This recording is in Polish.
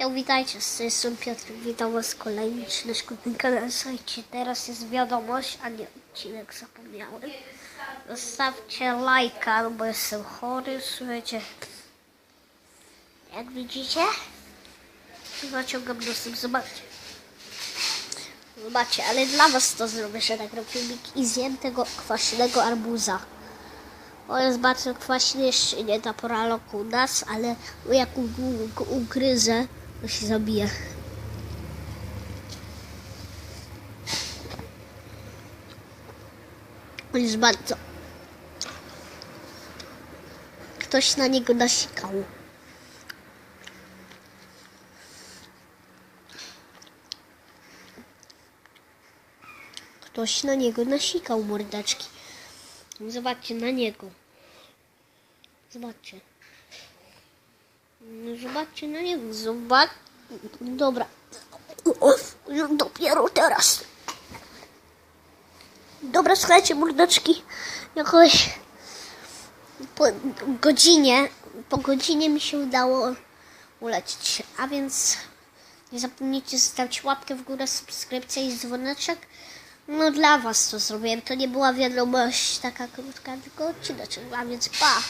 Ja witajcie, strony Piotr, witam was kolejny na szkodnym kanale. Słuchajcie, teraz jest wiadomość, a nie odcinek, zapomniałem. Zostawcie lajka, no bo jestem chory, słuchajcie. Jak widzicie, zaciągam nosem, zobaczcie. Zobaczcie, ale dla was to zrobię, że nagram filmik i zjem tego kwaśnego arbuza. On jest bardzo kwaśny, jeszcze nie ta pora roku u nas, ale jak ugryzę, to się zabije. On jest bardzo... Ktoś na niego nasikał. Ktoś na niego nasikał mordeczki. Zobaczcie na niego. Zobaczcie. No zobaczcie na niego. Zobacz. Dobra. No dopiero teraz. Dobra, słuchajcie, mordeczki. Jakoś po godzinie, po godzinie mi się udało ulecieć. A więc nie zapomnijcie zostawić łapkę w górę, subskrypcję i dzwoneczek. No dla was to zrobiłem. To nie była wiadomość taka krótka, tylko odcineczek. A więc pa!